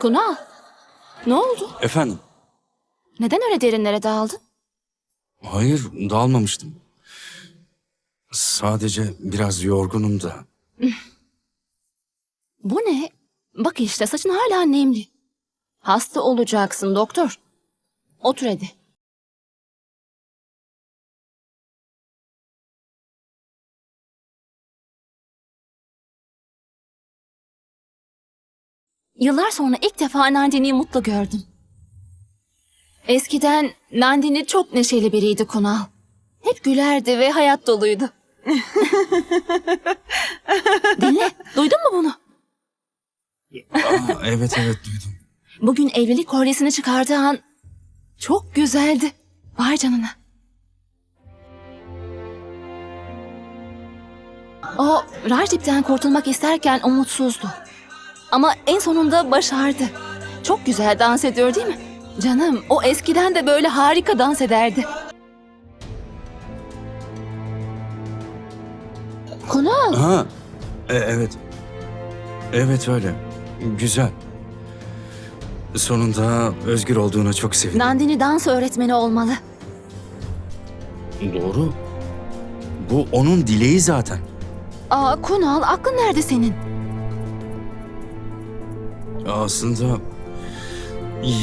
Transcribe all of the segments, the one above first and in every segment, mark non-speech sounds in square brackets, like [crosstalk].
Kunal, ne oldu? Efendim? Neden öyle derinlere daldın? Hayır, dalmamıştım. Sadece biraz yorgunum da. Bu ne? Bak işte saçın hala nemli. Hasta olacaksın doktor. Otur hadi. Yıllar sonra ilk defa Nandini'yi mutlu gördüm. Eskiden Nandini çok neşeli biriydi Kunal. Hep gülerdi ve hayat doluydu. [laughs] Dinle, duydun mu bunu? Aa, evet evet duydum. Bugün evlilik kolyesini çıkardığı an çok güzeldi. Vay canına. O Rajip'ten kurtulmak isterken umutsuzdu. Ama en sonunda başardı. Çok güzel dans ediyor değil mi? Canım o eskiden de böyle harika dans ederdi. Kunal. Ha, e, evet. Evet öyle. Güzel. Sonunda özgür olduğuna çok sevindim. Nandini dans öğretmeni olmalı. Doğru. Bu onun dileği zaten. Aa Kunal aklın nerede senin? Aslında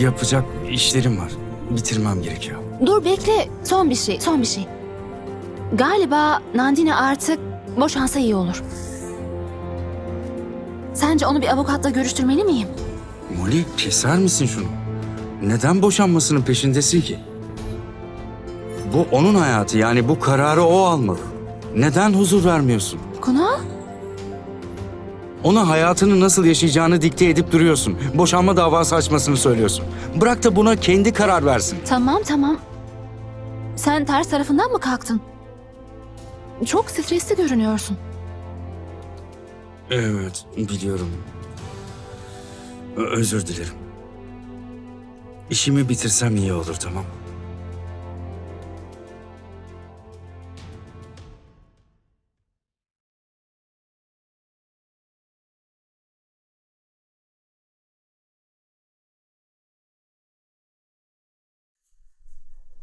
yapacak işlerim var. Bitirmem gerekiyor. Dur bekle. Son bir şey, son bir şey. Galiba Nandini artık boşansa iyi olur. Sence onu bir avukatla görüştürmeli miyim? Molly keser misin şunu? Neden boşanmasının peşindesin ki? Bu onun hayatı yani bu kararı o almalı. Neden huzur vermiyorsun? Kunal? Ona hayatını nasıl yaşayacağını dikte edip duruyorsun. Boşanma davası açmasını söylüyorsun. Bırak da buna kendi karar versin. Tamam tamam. Sen ters tarafından mı kalktın? Çok stresli görünüyorsun. Evet, biliyorum. Ö- Özür dilerim. İşimi bitirsem iyi olur tamam.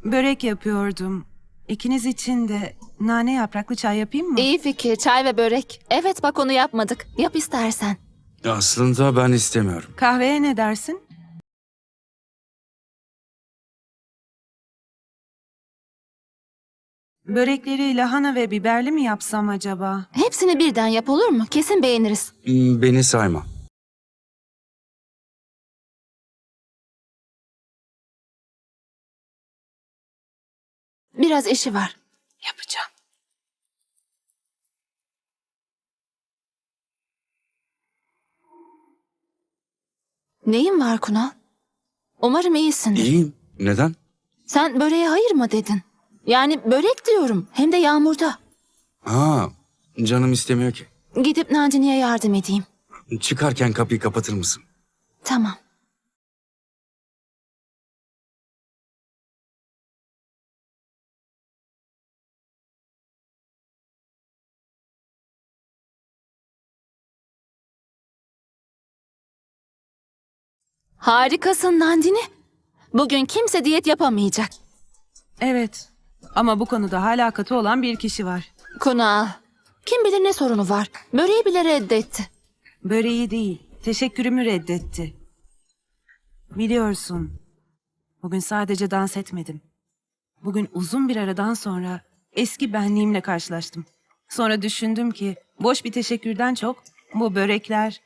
Börek yapıyordum. İkiniz için de nane yapraklı çay yapayım mı? İyi fikir, çay ve börek. Evet bak onu yapmadık. Yap istersen. Aslında ben istemiyorum. Kahveye ne dersin? Börekleri lahana ve biberli mi yapsam acaba? Hepsini birden yap olur mu? Kesin beğeniriz. Hmm, Beni sayma. Biraz işi var. Yapacağım. Neyin var Kunal? Umarım iyisindir. İyiyim. Neden? Sen böreğe hayır mı dedin? Yani börek diyorum. Hem de yağmurda. Ha, canım istemiyor ki. Gidip Nandini'ye yardım edeyim. Çıkarken kapıyı kapatır mısın? Tamam. Harikasın Nandini. Bugün kimse diyet yapamayacak. Evet. Ama bu konuda hala katı olan bir kişi var. Kunal, kim bilir ne sorunu var. Böreği bile reddetti. Böreği değil, teşekkürümü reddetti. Biliyorsun, bugün sadece dans etmedim. Bugün uzun bir aradan sonra eski benliğimle karşılaştım. Sonra düşündüm ki boş bir teşekkürden çok bu börekler...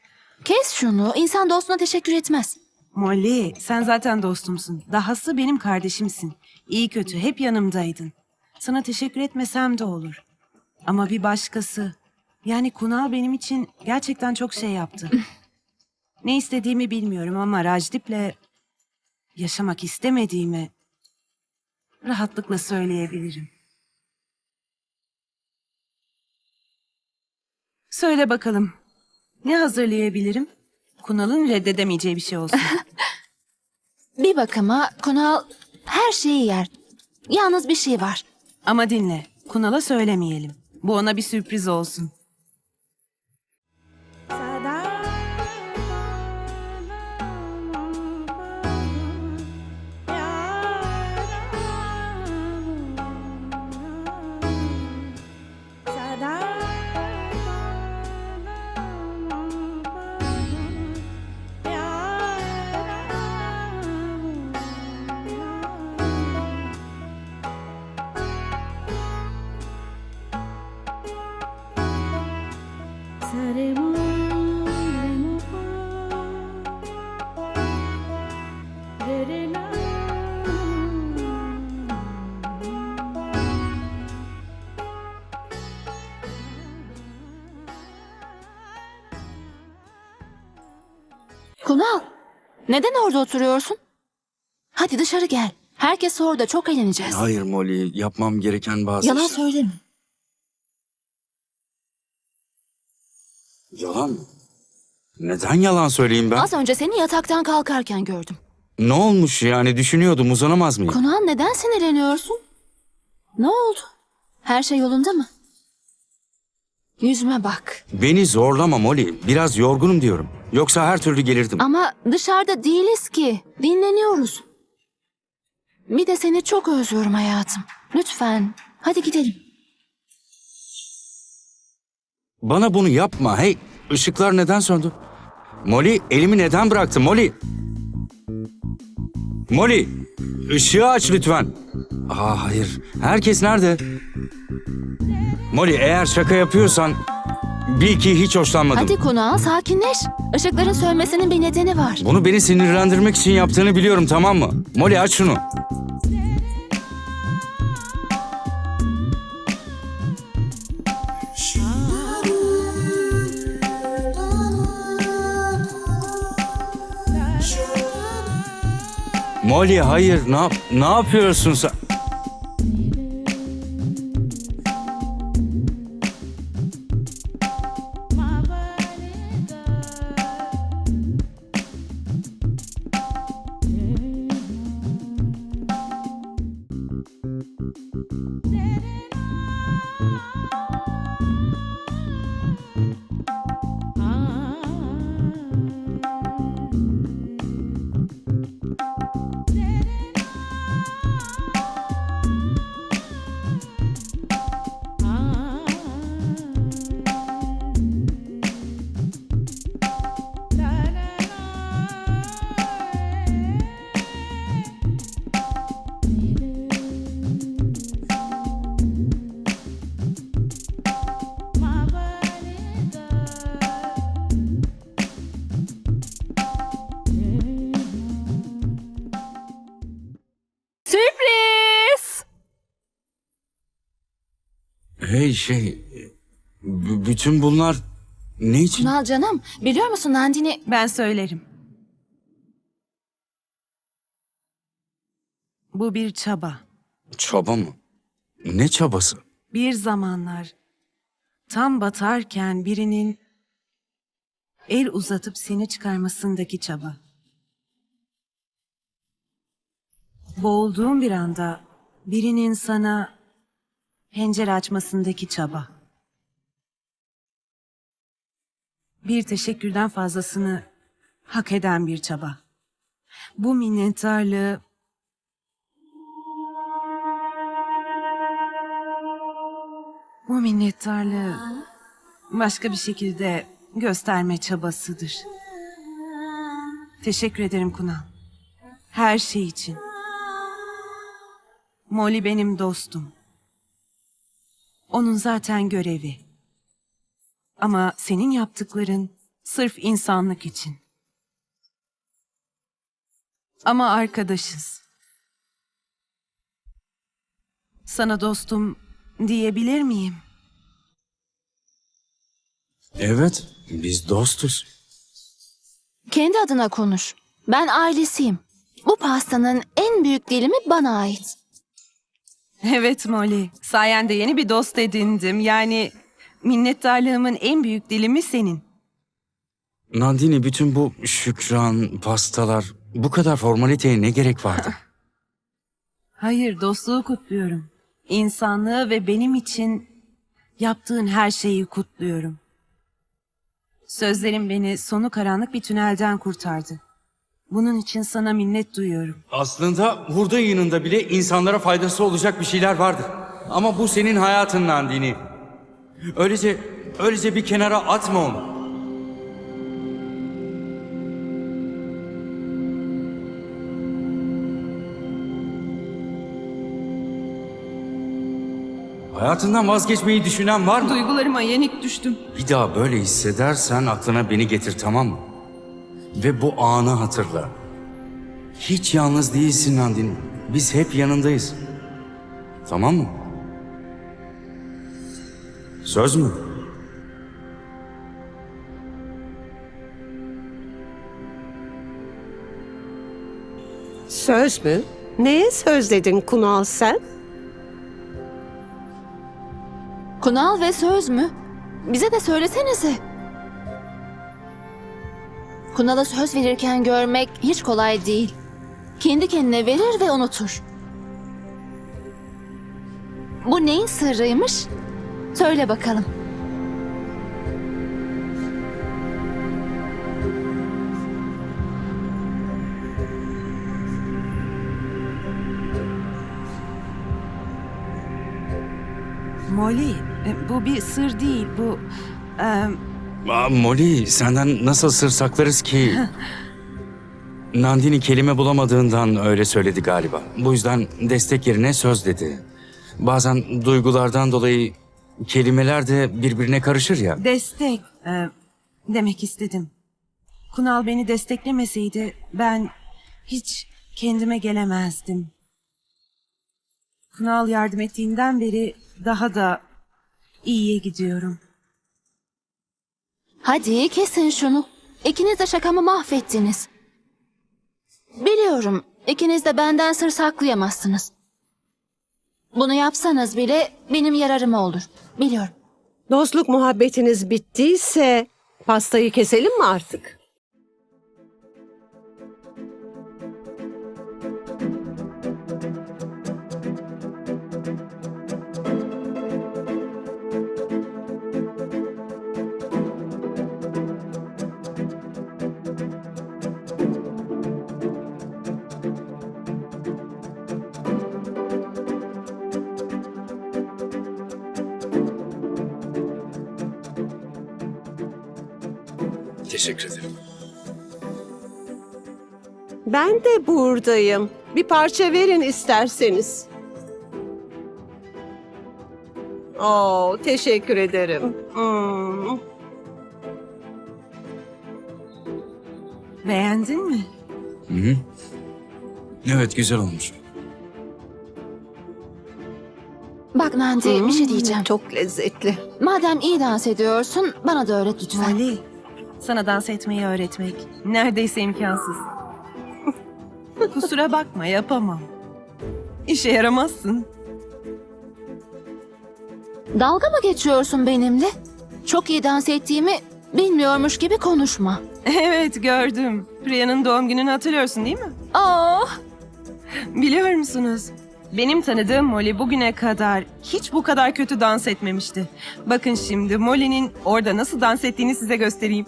Kes şunu. İnsan dostuna teşekkür etmez. Molly, sen zaten dostumsun. Dahası benim kardeşimsin. İyi kötü hep yanımdaydın. Sana teşekkür etmesem de olur. Ama bir başkası, yani Kunal benim için gerçekten çok şey yaptı. ne istediğimi bilmiyorum ama Rajdip'le yaşamak istemediğimi rahatlıkla söyleyebilirim. Söyle bakalım. Ne hazırlayabilirim? Kunal'ın reddedemeyeceği bir şey olsun. [laughs] Bir bakıma Kunal her şeyi yer. Yalnız bir şey var. Ama dinle. Kunal'a söylemeyelim. Bu ona bir sürpriz olsun. Kunal, neden orada oturuyorsun? Hadi dışarı gel. Herkes orada, çok eğleneceğiz. Hayır Molly, yapmam gereken bazı Yalan işler- söyleme. Yalan mı? Neden yalan söyleyeyim ben? Az önce seni yataktan kalkarken gördüm. Ne olmuş yani düşünüyordum uzanamaz mıyım? Kunal neden sinirleniyorsun? Ne oldu? Her şey yolunda mı? Yüzüme bak. Beni zorlama Molly. Biraz yorgunum diyorum. Yoksa her türlü gelirdim. Ama dışarıda değiliz ki. Dinleniyoruz. Bir de seni çok özlüyorum hayatım. Lütfen. Hadi gidelim. Bana bunu yapma. Hey, ışıklar neden söndü? Molly, elimi neden bıraktın Molly? Molly, ışığı aç lütfen. Aa, hayır. Herkes nerede? Molly, eğer şaka yapıyorsan bil ki hiç hoşlanmadım. Hadi Kunal sakinleş. Işıkların sönmesinin bir nedeni var. Bunu beni sinirlendirmek için yaptığını biliyorum tamam mı? Molly aç şunu. Molly hayır ne yap ne yapıyorsun sen? Hey şey b- bütün bunlar ne için? Kunal canım biliyor musun Nandini Ben söylerim. Bu bir çaba. Çaba mı? Ne çabası? Bir zamanlar tam batarken birinin el uzatıp seni çıkarmasındaki çaba. Boğulduğun bir anda birinin sana pencere açmasındaki çaba. Bir teşekkürden fazlasını hak eden bir çaba. Bu minnettarlığı Bu minnettarlığı başka bir şekilde gösterme çabasıdır. Teşekkür ederim Kunal. Her şey için. Molly benim dostum. Onun zaten görevi. Ama senin yaptıkların sırf insanlık için. Ama arkadaşız. Sana dostum diyebilir miyim? Evet biz dostuz. kendi adına konuş. Ben ailesiyim. Bu pastanın en büyük dilimi bana ait. [laughs] Evet Molly. Sayende yeni bir dost edindim. Yani minnettarlığımın en büyük dilimi senin. Nandini bütün bu şükran, pastalar bu kadar formaliteye ne gerek vardı? [laughs] Hayır, dostluğu kutluyorum. İnsanlığı ve benim için yaptığın her şeyi kutluyorum. Sözlerin beni sonu karanlık bir tünelden kurtardı. Bunun için sana minnet duyuyorum. Aslında hurda yığınında bile insanlara faydası olacak bir şeyler vardır. Ama bu senin hayatın Nandini. Öylece, öylece bir kenara atma onu. Hayatından vazgeçmeyi düşünen var mı? Duygularıma yenik düştüm. Bir daha böyle hissedersen aklına beni getir tamam mı? Ve bu anı hatırla. Hiç yalnız değilsin Nandini. Biz hep yanındayız. Tamam mı? Söz mü? Söz mü? Neye söz dedin Kunal sen? Kunal ve söz mü? Bize de söylesenize. Kunal'a söz verirken görmek hiç kolay değil. Kendi kendine verir ve unutur. Bu neyin sırrıymış? Söyle bakalım. Molly, e, bu bir sır değil. Bu... e, Aa, Molly senden nasıl sır saklarız ki? [laughs] Nandini kelime bulamadığından öyle söyledi galiba. Bu yüzden destek yerine söz dedi. Bazen duygulardan dolayı kelimeler de birbirine karışır ya. destek e, demek istedim. Kunal beni desteklemeseydi ben hiç kendime gelemezdim. Kunal yardım ettiğinden beri daha da iyiye gidiyorum. Hadi kesin şunu. İkiniz de şakamı mahvettiniz. Biliyorum, ikiniz de benden sır saklayamazsınız. Bunu yapsanız bile benim yararıma olur. Biliyorum. Dostluk muhabbetiniz bittiyse pastayı keselim mi artık? Teşekkür ederim. Ben de buradayım. Bir parça verin isterseniz. Oo, teşekkür ederim. Hmm. Beğendin mi? Evet güzel olmuş. Bak Nandi bir şey diyeceğim. Çok lezzetli. Madem iyi dans ediyorsun bana da öğret lütfen. Ali, sana dans etmeyi öğretmek neredeyse imkansız. [laughs] Kusura bakma yapamam. İşe yaramazsın. Dalga mı geçiyorsun benimle? Çok iyi dans ettiğimi bilmiyormuş gibi konuşma. Evet gördüm. Priya'nın doğum gününü hatırlıyorsun değil mi? Oh, Biliyor musunuz? Benim tanıdığım Molly bugüne kadar hiç bu kadar kötü dans etmemişti. Bakın şimdi Molly'nin orada nasıl dans ettiğini size göstereyim.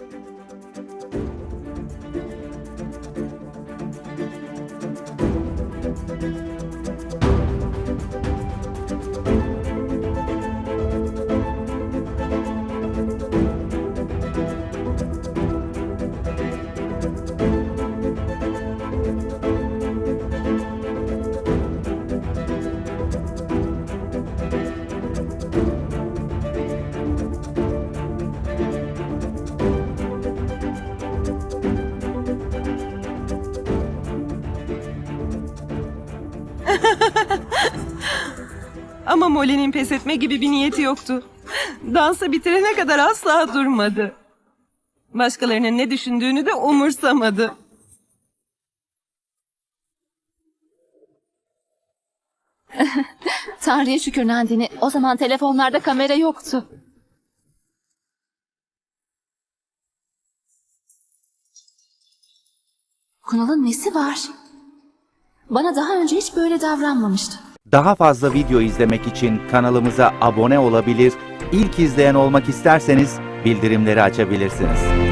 [laughs] Ama Molly'nin pes etme gibi bir niyeti yoktu. Dansı bitirene kadar asla durmadı. Başkalarının ne düşündüğünü de umursamadı. [laughs] Tanrı'ya şükür Nandini. O zaman telefonlarda kamera yoktu. Kunal'ın nesi var? Bana daha önce hiç böyle davranmamıştı. Daha fazla video izlemek için kanalımıza abone olabilir, ilk izleyen olmak isterseniz bildirimleri açabilirsiniz.